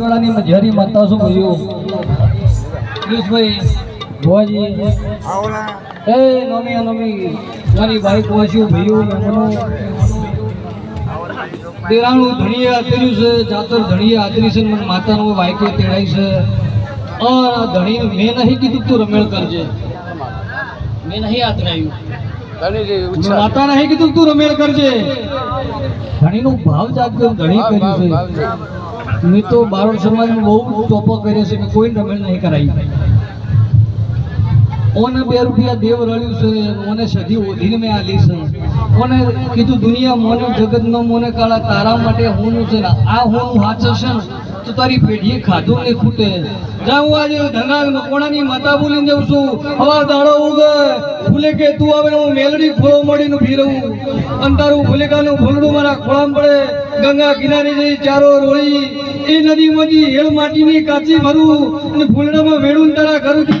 વાળાની મજારી માતા શું કહ્યું? પિયુષભાઈ ભુવાજી. એ નોમી નોમી. મારી બાઈક વાંચ્યું ભૈયું તેરાણું ધણીએ આતર્યું છે જાતર ધણીએ આતરી છે મને માતાનો બાઈકે તેડાઈ છે. આ ધણી મેં નહીં કીધું તું રમેળ કરજે. મેં નહીં આતરાયું માતા નહીં કીધું તું રમેળ કરજે. ધણીનો ભાવ જાગ્યો ધણી કર્યું છે. મેં તો બારોડ સમાજમાં બહુ ટોપો કર્યો છે કે કોઈ રમેલ નહીં કરાવી ઓને બે રૂપિયા દેવ રળ્યું છે મને સધી ઓધીને મેં આલી છે. ઓને કીધું, દુનિયા મોને જગતનો મોને કાળા, તારા માટે હોનું છે ને આ હોનું હાચશે ને તો તારી પેઢીએ ખાધું ને ખૂટે. જા, હું આજે ધંગા કોણાની માતા બોલીને જાઉં છું. હવા દાડો ઉગે. ભૂલે કે તું આવે હું મેલડી ખોળો મળીને ફીરવું અને તારું ફૂલેકાનું ભૂલડું મારા ખોળામાં પડે. ગંગા કિનારે જઈ ચારો રોળી. એ નદીમાંથી હેળ માટીની કાચી ભરું. અને ફૂલડામાં વેડું તારા ઘરથી